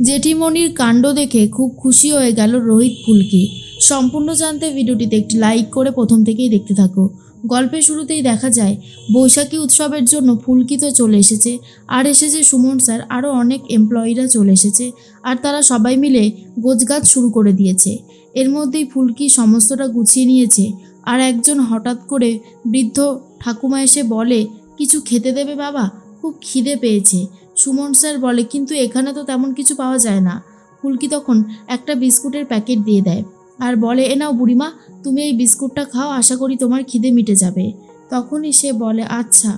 জেঠিমণির কাণ্ড দেখে খুব খুশি হয়ে গেল রোহিত ফুলকি। সম্পূর্ণ জানতে ভিডিওটিতে একটি লাইক করে প্রথম থেকেই দেখতে থাকো। গল্পের শুরুতেই দেখা যায়, বৈশাখী উৎসবের জন্য ফুলকি তো চলে এসেছে, আর এসেছে সুমন স্যার, আরও অনেক এমপ্লয়িরা চলে এসেছে, আর তারা সবাই মিলে গোছগাছ শুরু করে দিয়েছে। এর মধ্যেই ফুলকি সমস্তটা গুছিয়ে নিয়েছে, আর একজন হঠাৎ করে বৃদ্ধ ঠাকুমা এসে বলে, কিছু খেতে দেবে বাবা? খুব খিদে পেয়েছে। সুমন স্যার বলে, কিন্তু এখানে তো তেমন কিছু পাওয়া যায় না। ফুলকি তখন একটা বিস্কুটের প্যাকেট দিয়ে দেয় আর বলে, এ নাও বুড়িমা, তুমি এই বিস্কুটটা খাও, আশা করি তোমার খিদে মিটে যাবে। তখনই সে বলে আচ্ছা।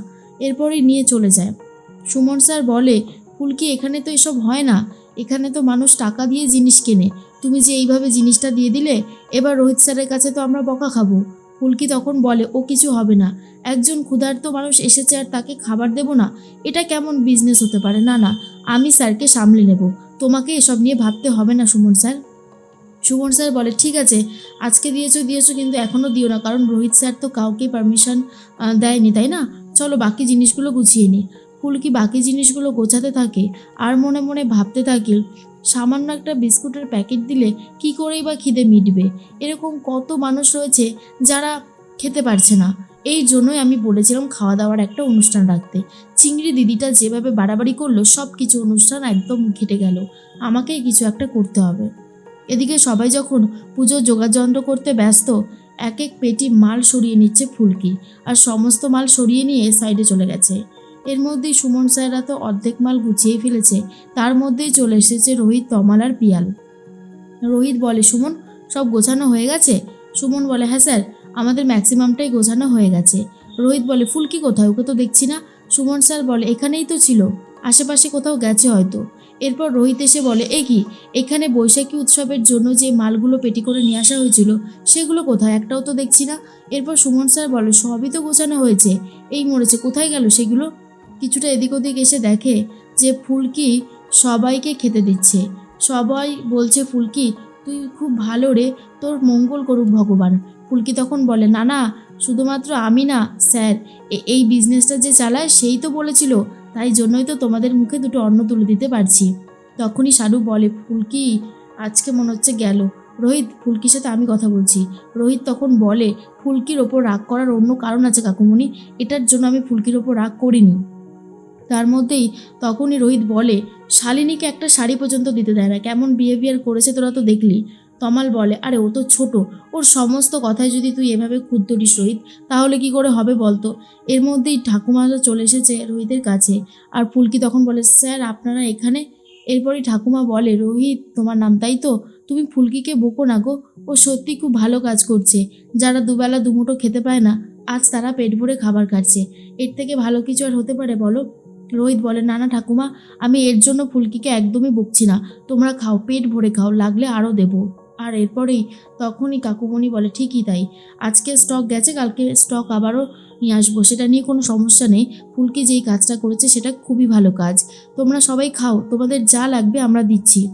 এরপরই নিয়ে চলে যায়। সুমন স্যার বলে, ফুলকি, এখানে তো এসব হয় না। এখানে তো মানুষ টাকা দিয়ে জিনিস কেনে। তুমি যে এইভাবে জিনিসটা দিয়ে দিলে, এবার রোহিত স্যারের কাছে তো আমরা বকা খাব। ফুলকি তখন বলে, ও কিছু হবে না। একজন ক্ষুধার্ত মানুষ এসেছে আর তাকে খাবার দেব না? এটা কেমন বিজনেস হতে পারে? না না, আমি স্যারকে সামলে নেব। তোমাকে এসব নিয়ে ভাবতে হবে না, সুমন স্যার। সুমন স্যার বলে, ঠিক আছে, আজকে দিয়েছ দিয়েছ, কিন্তু এখনও দিও না, কারণ রোহিত স্যার তো কাউকে পারমিশন দেয়নি, তাই না? চলো বাকি জিনিসগুলো গুছিয়ে নিই। ফুলকি বাকি জিনিসগুলো গোছাতে থাকে? আর মনে মনে ভাবতে থাকে, সামান্য একটা বিস্কুটের প্যাকেট দিলে কি করেই বা খিদে মিটবে? এরকম কত মানুষ রয়েছে যারা খেতে পারছে না। এই জন্যই আমি বলেছিলাম খাওয়া দাওয়ার একটা অনুষ্ঠান রাখতে। চিংড়ি দিদিটা যেভাবে বাড়াবাড়ি করল সব কিছু অনুষ্ঠান একদম ঘেটে গেল। আমাকেই কিছু একটা করতে হবে। এদিকে সবাই যখন পুজোর যোগাযন্ত্র করতে ব্যস্ত এক এক পেটি মাল সরিয়ে নিচ্ছে ফুলকি। আর সমস্ত মাল সরিয়ে নিয়ে সাইডে চলে গেছে। এর মধ্যেই সুমন স্যাররা তো অর্ধেক মাল গুছিয়ে ফেলেছে। তার মধ্যেই চলে এসেছে রোহিত, তমাল আর পিয়াল। রোহিত বলে, সুমন, সব গোছানো হয়ে গেছে? সুমন বলে হ্যাঁ স্যার, আমাদের ম্যাক্সিমামটাই গোছানো হয়ে গেছে। রোহিত বলে ফুলকি কোথায়? ওকে তো দেখছি না। সুমন স্যার বলে, এখানেই তো ছিল। আশেপাশে কোথাও গেছে হয়তো। এরপর রোহিত এসে বলে, এ কি? এখানে বৈশাখী উৎসবের জন্য যে মালগুলো পেটি করে নিয়ে আসা হয়েছিল, সেগুলো কোথায়? একটাও তো দেখছি না। এরপর সুমন স্যার বলে, সবই তো গোছানো হয়েছে। এই মরেছে, কোথায় গেল সেগুলো? কিছুটা এদিক ওদিক এসে দেখে যে ফুলকি সবাইকে খেতে দিচ্ছে। সবাই বলছে, ফুলকি, তুই খুব ভালো রে, তোর মঙ্গল করুক ভগবান। ফুলকি তখন বলে, না না, শুধুমাত্র আমি না, স্যার এই বিজনেসটা যে চালায় সেই তো বলেছিল, তাই জন্যই তো তোমাদের মুখে দুটো অন্ন তুলে দিতে পারছি। তখনই শালু বলে, ফুলকি, আজকে মনে হচ্ছে গেল। রোহিত ফুলকির সাথে আমি কথা বলছি। রোহিত তখন বলে, ফুলকির ওপর রাগ করার অন্য কারণ আছে কাকুমণি, এটার জন্য আমি ফুলকির ওপর রাগ করিনি। তার মধ্যেই তখনই রোহিত বলে, শালিনীকে একটা শাড়ি পর্যন্ত দিতে দেয় না, কেমন বিহেভিয়ার করেছে তোরা তো দেখলি? তমাল বলে, আরে ও তো ছোট, ওর সমস্ত কথায় যদি তুই এভাবে ধরিস রোহিত, তাহলে কি করে হবে বলতো? এর মধ্যেই ঠাকুমারা চলে এসেছে রোহিতের কাছে। আর ফুলকি তখন বলে, স্যার, আপনারা এখানে? এরপরই ঠাকুমা বলে, রোহিত, তোমার নাম তাই তো? তুমি ফুলকিকে বকো না গো, ও সত্যি খুব ভালো কাজ করছে। যারা দুবেলা দুমুঠো খেতে পায় না, আজ তারা পেট ভরে খাবার খাচ্ছে। এর থেকে ভালো কিছু আর হতে পারে বলো? রোহিত বলে না না ঠাকুমা, আমি এর জন্য ফুলকিকে একদমই বকছি না। তোমরা খাও, পেট ভরে খাও, লাগলে আরও দেবো। আর এরপরেই তখনই কাকুমণি বলে, ঠিকই তাই। আজকে স্টক গেছে, কালকে স্টক আবারও নিয়ে আসব। সেটা নিয়ে কোনো সমস্যা নেই। ফুলকি যেই কাজটা করেছে, সেটা খুবই ভালো কাজ। তোমরা সবাই খাও, তোমাদের যা লাগবে আমরা দিচ্ছি।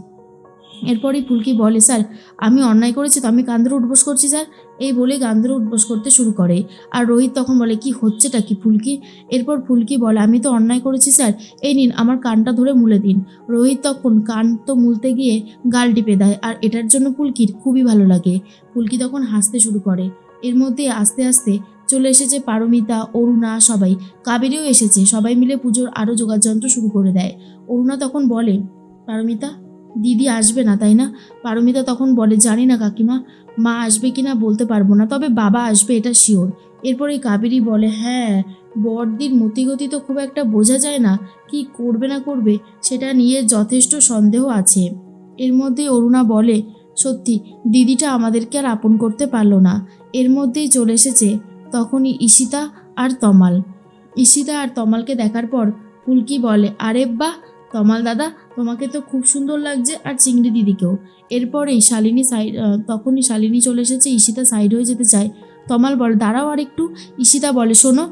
এরপরই ফুলকি বলে, স্যার, আমি অন্যায় করেছি তো আমি কান্দরে উঠবোস করছি, স্যার? এই বলে কান্দরে উঠবোস করতে শুরু করে। আর রোহিত তখন বলে, কি হচ্ছেটা কি ফুলকি? এরপর ফুলকি বলে, আমি তো অন্যায় করেছি, স্যার। এই নিন, আমার কানটা ধরে মুলে দিন। রোহিত তখন কান তো মুলতে গিয়ে গাল টিপে দেয়, আর এটার জন্য ফুলকির খুবই ভালো লাগে। ফুলকি তখন হাসতে শুরু করে। এর মধ্যে আস্তে আস্তে চলে এসেছে পারমিতা, অরুণা সবাই। কাবেরিও এসেছে, সবাই মিলে পুজোর আরও যোগাযন্ত্র শুরু করে দেয়। অরুণা তখন বলে, পারমিতা দিদি আসবে না, তাই না? পারমিতা তখন বলে, জানি না কাকিমা, মা আসবে কি না বলতে পারব না, তবে বাবা আসবে, এটা শিওর এরপরে কাবেরি বলে হ্যাঁ বড়দির মতিগতি তো খুব একটা বোঝা যায় না, কি করবে না করবে, সেটা নিয়ে যথেষ্ট সন্দেহ আছে। এর মধ্যে অরুণা বলে, সত্যি, দিদিটা আমাদেরকে আর আপন করতে পারল না। এর মধ্যেই চলে এসেছে তখনই ঈশিতা আর তমাল। ঈশিতা আর তমালকে দেখার পর ফুলকি বলে, আরে বাহ, তমাল দাদা তোমাকে তো খুব সুন্দর লাগছে আর চিংড়ি দিদিকেও। এরপরেই শালিনী সাইড তখনই শালিনী চলে এসেছে, ঈশিতা সাইড হয়ে যেতে চায়। তমাল বলে, দাঁড়াও আর একটু ঈশিতা বলে, শোনো,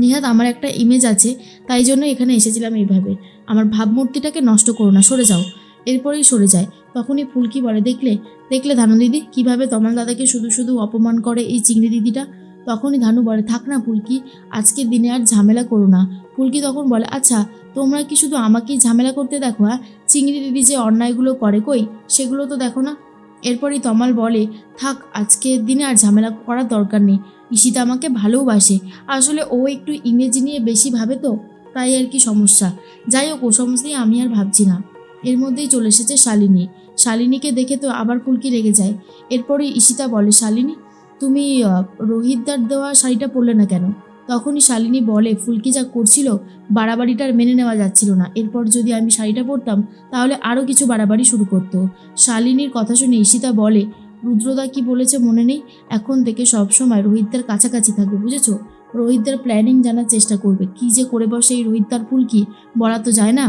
নিহাত আমার একটা ইমেজ আছে, তাই জন্য এখানে এসেছিলাম এইভাবে। আমার ভাবমূর্তিটাকে নষ্ট করো না, সরে যাও। এরপরেই সরে যায়। তখনই ফুলকি বলে, দেখলে দেখলে ধানু দিদি, কীভাবে তমাল দাদাকে শুধু শুধু অপমান করে এই চিংড়ি দিদিটা? তখনই ধানু বলে, থাক না ফুলকি, আজকের দিনে আর ঝামেলা করো না। ফুলকি তখন বলে আচ্ছা তোমরা কি শুধু আমাকেই ঝামেলা করতে দেখো হ্যাঁ? চিংড়ি দিদি যে অন্যায়গুলো করে কই, সেগুলো তো দেখো না। এরপরই তমাল বলে, থাক, আজকের দিনে আর ঝামেলা করার দরকার নেই। ঈশিতা আমাকে ভালোবাসে। আসলে ও একটু ইমেজ নিয়ে বেশি ভাবে তো, তাই আর কি সমস্যা। যাই হোক, ও সমস্ত নিয়ে আমি আর ভাবছি না। এর মধ্যেই চলে এসেছে শালিনী। শালিনীকে দেখে তো আবার ফুলকি রেগে যায়। এরপরে ঈশিতা বলে, শালিনী, তুমি রোহিতদার দেওয়া শাড়িটা পরলে না কেন? তখনই শালিনী বলে, ফুলকি যা করছিল বাড়াবাড়িটার মেনে নেওয়া যাচ্ছিল না। এরপর যদি আমি শাড়িটা পরতাম, তাহলে আরও কিছু বাড়াবাড়ি শুরু করতো। শালিনীর কথা শুনে ঈশিতা বলে, রুদ্রদা কি বলেছে মনে নেই? এখন থেকে সব সময় রোহিতদার কাছাকাছি থাকবে, বুঝেছ? রোহিতদের প্ল্যানিং জানার চেষ্টা করবে। কি যে করে বসে এই রোহিতদার ফুলকি, বলা তো যায় না?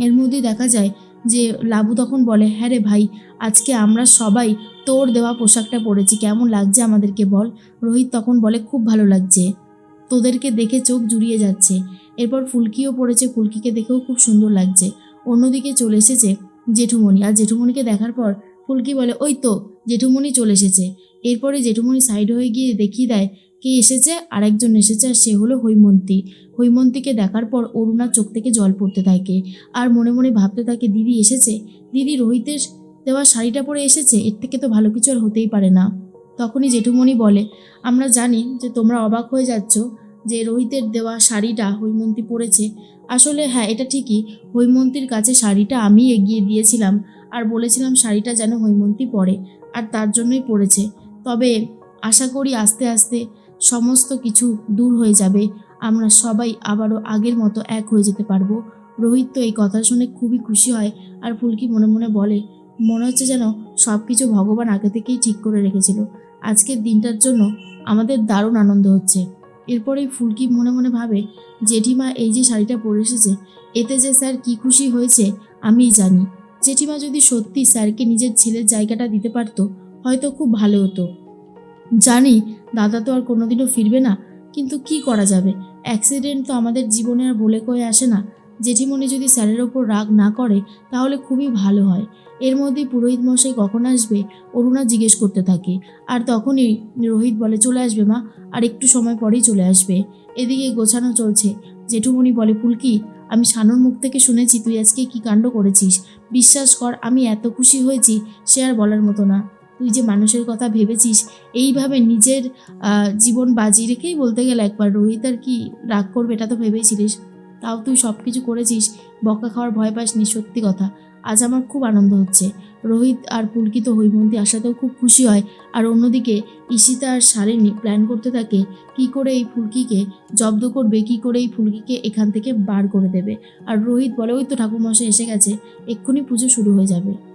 এর মধ্যেই দেখা যায় যে লাবু তখন বলে হ্যাঁ রে ভাই, আজকে আমরা সবাই তোর দেওয়া পোশাকটা পরেছি। কেমন লাগছে আমাদেরকে বল? রোহিত তখন বলে, খুব ভালো লাগছে। তোদেরকে দেখে চোখ জুড়িয়ে যাচ্ছে। এরপর ফুলকিও পড়েছে, ফুলকিকে দেখেও খুব সুন্দর লাগছে। অন্যদিকে চলে এসেছে জেঠুমণি। আর জেঠুমণিকে দেখার পর ফুলকি বলে, ওই তো, জেঠুমণি চলে এসেছে। এরপরে জেঠুমণি সাইড হয়ে গিয়ে দেখিয়ে দেয়, কে এসেছে? আরেকজন এসেছে, আর সে হলো হৈমন্তী। হৈমন্তীকে দেখার পর অরুণার চোখ থেকে জল পড়তে থাকে। আর মনে মনে ভাবতে থাকে, দিদি এসেছে? দিদি রোহিতের দেওয়া শাড়িটা পরে এসেছে? এর থেকে তো ভালো কিছু আর হতেই পারে না। তখনই জেঠুমণি বলে, আমরা জানি যে তোমরা অবাক হয়ে যাচ্ছ যে রোহিতের দেওয়া শাড়িটা হৈমন্তী পরেছে। আসলে হ্যাঁ এটা ঠিকই, হৈমন্তীর কাছে শাড়িটা আমি এগিয়ে দিয়েছিলাম আর বলেছিলাম শাড়িটা যেন হৈমন্তী পরে আর তার জন্যই পড়েছে তবে আশা করি আস্তে আস্তে সমস্ত কিছু দূর হয়ে যাবে। আমরা সবাই আবারও আগের মতো এক হয়ে যেতে পারব। রোহিত তো এই কথা শুনে খুবই খুশি হয় আর ফুলকি মনে মনে বলে, মনে হচ্ছে যেন সব কিছু ভগবান আগে থেকেই ঠিক করে রেখেছিল। আজকের দিনটার জন্য আমাদের দারুণ আনন্দ হচ্ছে। এরপরেই ফুলকি মনে মনে ভাবে, জেঠিমা, এই যে শাড়িটা পরে এসেছে, এতে যে স্যার কি খুশি হয়েছে আমিই জানি। জেঠিমা যদি সত্যি স্যারকে নিজের ছেলের জায়গাটা দিতে পারতো, হয়তো খুব ভালো হতো। জানি, দাদা তো আর কোনোদিনও ফিরবে না, কিন্তু কি করা যাবে? অ্যাক্সিডেন্ট তো আমাদের জীবনে আর বলে কয়ে আসে না। জেঠিমণি যদি স্যারের ওপর রাগ না করে, তাহলে খুবই ভালো হয়। এর মধ্যেই পুরোহিত মশাই কখন আসবে, অরুণা জিজ্ঞেস করতে থাকে। আর তখনই রোহিত বলে, চলে আসবে মা, আর একটু সময় পরেই চলে আসবে। এদিকে গোছানো চলছে। জেঠুমণি বলে, ফুলকি, আমি শানুর মুখ থেকে শুনেছি, তুই আজকে কি কাণ্ড করেছিস? বিশ্বাস কর, আমি এত খুশি হয়েছি, সে আর বলার মতো না। তুই যে মানুষের কথা ভেবেছিস, এইভাবে নিজের জীবন বাজি রেখেই বলতে গেলে একবার রোহিত আর কি রাগ করবে, এটা তো ভেবেছিলিস তাও তুই সব কিছু করেছিস, বকা খাওয়ার ভয় পাসনি, সত্যি কথা। আজ আমার খুব আনন্দ হচ্ছে। রোহিত আর পুলকিত হৈমন্তী আসাতেও খুব খুশি হয়। আর অন্যদিকে ঈশিতা আর শালিনী প্ল্যান করতে থাকে, কি করে এই ফুলকিকে জব্দ করবে, কি করে এই ফুলকিকে এখান থেকে বার করে দেবে। আর রোহিত বলে, ওই তো ঠাকুরমশাই এসে গেছে, এক্ষুনি পুজো শুরু হয়ে যাবে।